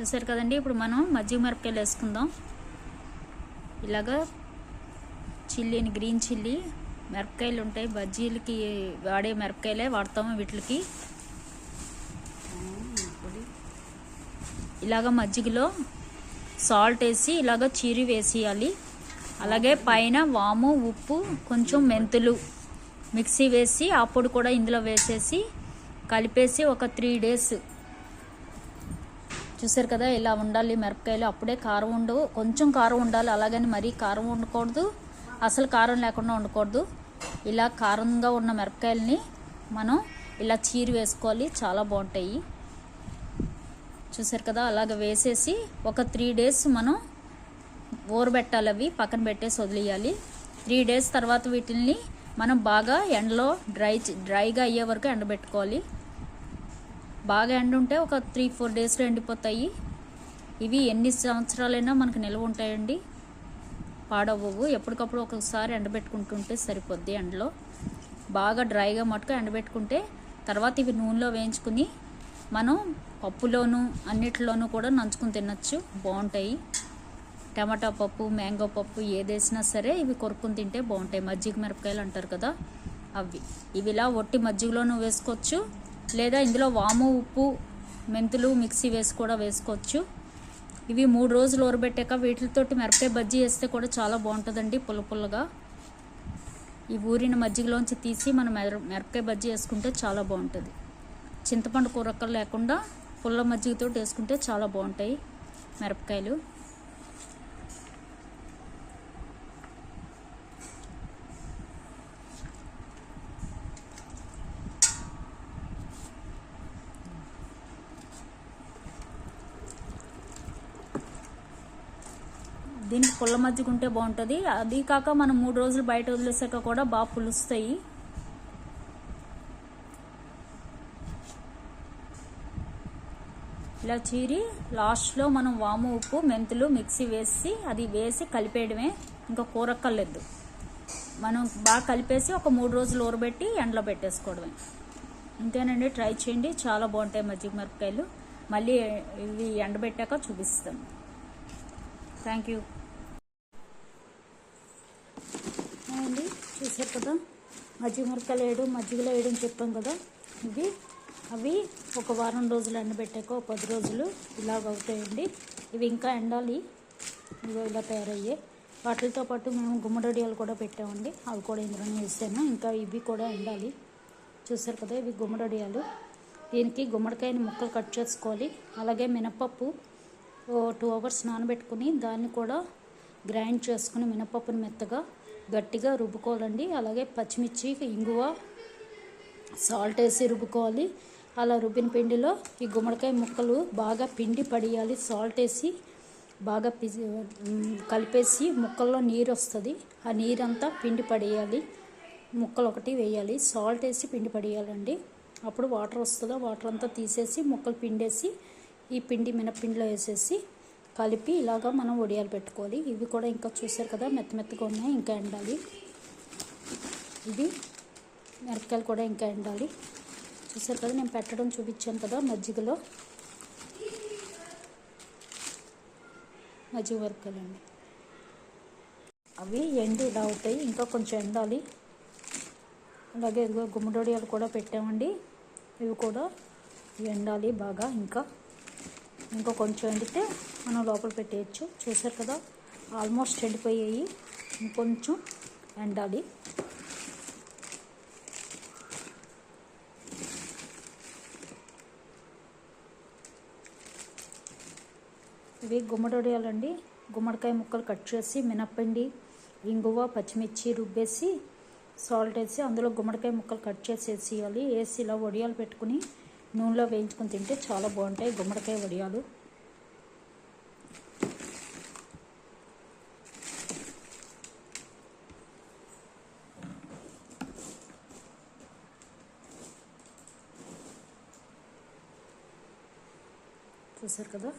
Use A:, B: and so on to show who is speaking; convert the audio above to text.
A: చూసారు కదండి ఇప్పుడు మనం మజ్జిగ మిరపకాయలు వేసుకుందాం. ఇలాగా చిల్లీని గ్రీన్ చిల్లీ మిరపకాయలు ఉంటాయి. బజ్జీలకి వాడే మిరపకాయలే వాడతాము వీటికి. ఇలాగ మజ్జిగలో సాల్ట్ వేసి ఇలాగ చీరి వేసేయాలి. అలాగే పైన వాము ఉప్పు కొంచెం మెంతులు మిక్సీ వేసి ఆ పొడి కూడా ఇందులో వేసేసి కలిపేసి ఒక త్రీ డేస్ చూసారు కదా ఇలా ఉండాలి మిరపకాయలు అప్పుడే కారం ఉండవు కొంచెం కారం ఉండాలి అలాగని మరీ కారం ఉండకూడదు అసలు కారం లేకుండా ఉండకూడదు ఇలా కారంగా ఉన్న మిరపకాయలని మనం ఇలా చీర వేసుకోవాలి చాలా బాగుంటాయి. చూసారు కదా అలాగ వేసేసి ఒక త్రీ డేస్ మనం ఊరబెట్టాలి అవి పక్కన పెట్టేసి వదిలేయాలి. త్రీ డేస్ తర్వాత వీటిని మనం బాగా ఎండలో డ్రై డ్రైగా అయ్యే వరకు ఎండబెట్టుకోవాలి. బాగా ఎండ ఉంటే ఒక త్రీ ఫోర్ డేస్లో ఎండిపోతాయి. ఇవి ఎన్ని సంవత్సరాలైనా మనకు నిల్వ ఉంటాయండి. పాడవ్వవు. ఎప్పటికప్పుడు ఒకసారి ఎండబెట్టుకుంటుంటే సరిపోద్ది ఎండలో. బాగా డ్రైగా మటుకు ఎండబెట్టుకుంటే తర్వాత ఇవి నూనెలో వేయించుకుని మనం పప్పులోను అన్నిటిలోనూ కూడా నంచుకుని తినచ్చు. బాగుంటాయి టమాటా పప్పు మ్యాంగో పప్పు ఏదేసినా సరే ఇవి కొరుక్కుని తింటే బాగుంటాయి మజ్జిగ మిరపకాయలు అంటారు కదా అవి. ఇవి ఇలా ఒట్టి మజ్జిగలోనూ వేసుకోవచ్చు. లేదా ఇందులో వాము ఉప్పు మెంతులు మిక్సీ వేసి కూడా వేసుకోవచ్చు. ఇవి మూడు రోజులు ఊరబెట్టాక వీటితోటి మిరపకాయ బజ్జీ వేస్తే కూడా చాలా బాగుంటుందండి పుల్ల పుల్లగా. ఈ ఊరిన మజ్జిగలోంచి తీసి మనం మిరపకాయ బజ్జీ వేసుకుంటే చాలా బాగుంటుంది. చింతపండు కూరక్కలు లేకుండా పుల్ల మజ్జిగతో వేసుకుంటే చాలా బాగుంటాయి మిరపకాయలు. దీనికి పుల్ల మజ్జిగ ఉంటే బాగుంటుంది. అది కాక మనం మూడు రోజులు బయట వదిలేసాక కూడా బాగా పులుస్తాయి. ఇలా చీరి లాస్ట్లో మనం వాము ఉప్పు మెంతులు మిక్సీ వేసి అది వేసి కలిపేయడమే. ఇంకా కూరక్కర్లేదు. మనం బాగా కలిపేసి ఒక మూడు రోజులు ఊరబెట్టి ఎండలో పెట్టేసుకోవడమే. ఇంతేనండి. ట్రై చేయండి. చాలా బాగుంటాయి మజ్జిగ మిరపకాయలు. మళ్ళీ ఇవి ఎండబెట్టాక చూపిస్తాం. Thank you. అండి చూసారు కదా? మజ్జిగ మురకలు వేయడం మజ్జిగలో వేయడం చెప్పాం కదా? ఇవి అవి ఒక వారం రోజులు ఎండబెట్టాక ఒక పది రోజులు ఇలాగ అవుతాయండి. ఇవి ఇంకా ఎండాలి. ఇవి ఇలా తయారయ్యే వాటితో పాటు మేము గుమ్మడొడియాలు కూడా పెట్టామండి. అవి కూడా ఇందులోనే వేసాను. ఇంకా ఇవి కూడా ఎండాలి. చూసారు కదా ఇవి గుమ్మడొడియాలు. దీనికి గుమ్మడికాయని ముక్కలు కట్ చేసుకోవాలి. అలాగే మినపప్పు టూ అవర్స్ నానబెట్టుకుని దాన్ని కూడా గ్రైండ్ చేసుకుని మినపప్పుని మెత్తగా గట్టిగా రుబ్బుకోవాలండి. అలాగే పచ్చిమిర్చి ఇంగువ సాల్ట్ వేసి రుబ్బుకోవాలి. అలా రుబ్బిన పిండిలో ఈ గుమ్మడికాయ ముక్కలు బాగా పిండి పడియాలి. సాల్ట్ వేసి బాగా కలిపేసి ముక్కల్లో నీరు వస్తుంది. ఆ నీరంతా పిండి పడేయాలి. ముక్కలు ఒకటి వేయాలి. సాల్ట్ వేసి పిండి పడేయాలండి. అప్పుడు వాటర్ వస్తుందో. వాటర్ అంతా తీసేసి ముక్కలు పిండేసి ఈ పిండి మినపిండిలో వేసేసి కలిపి ఇలాగా మనం ఒడియాలు పెట్టుకోవాలి. ఇవి కూడా ఇంకా చూసారు కదా మెత్త మెత్తగా ఉన్నాయి ఇంకా ఎండాలి. ఇది మిరపకాయలు కూడా ఇంకా ఎండాలి. చూసారు కదా నేను పెట్టడం చూపించాను కదా మజ్జిగలో. మజ్జిగ మిరపకాయలు అండి అవి ఎండు ఇలా అవుతాయి ఇంకా కొంచెం ఎండాలి. అలాగే ఇదిగో గుమ్మడొడియాలు కూడా పెట్టామండి. ఇవి కూడా ఎండాలి బాగా ఇంకా. ఇంకా కొంచెం ఎండితే మనం లోపల పెట్టేయచ్చు. చూసారు కదా? ఆల్మోస్ట్ ఎండిపోయాయి. ఇంకొంచెం ఎండాలి. ఇవి గుమ్మడొడియాలండి. గుమ్మడికాయ ముక్కలు కట్ చేసి మినప్పిండి ఇంగువ పచ్చిమిర్చి రుబ్బేసి సాల్ట్ వేసి అందులో గుమ్మడికాయ ముక్కలు కట్ చేసి వేసేయాలి వేసి ఇలా వడియాలు పెట్టుకుని నూనెలో వేయించుకొని తింటే చాలా బాగుంటాయి. గుమ్మడికాయ వడియాలు. చూసారు కదా?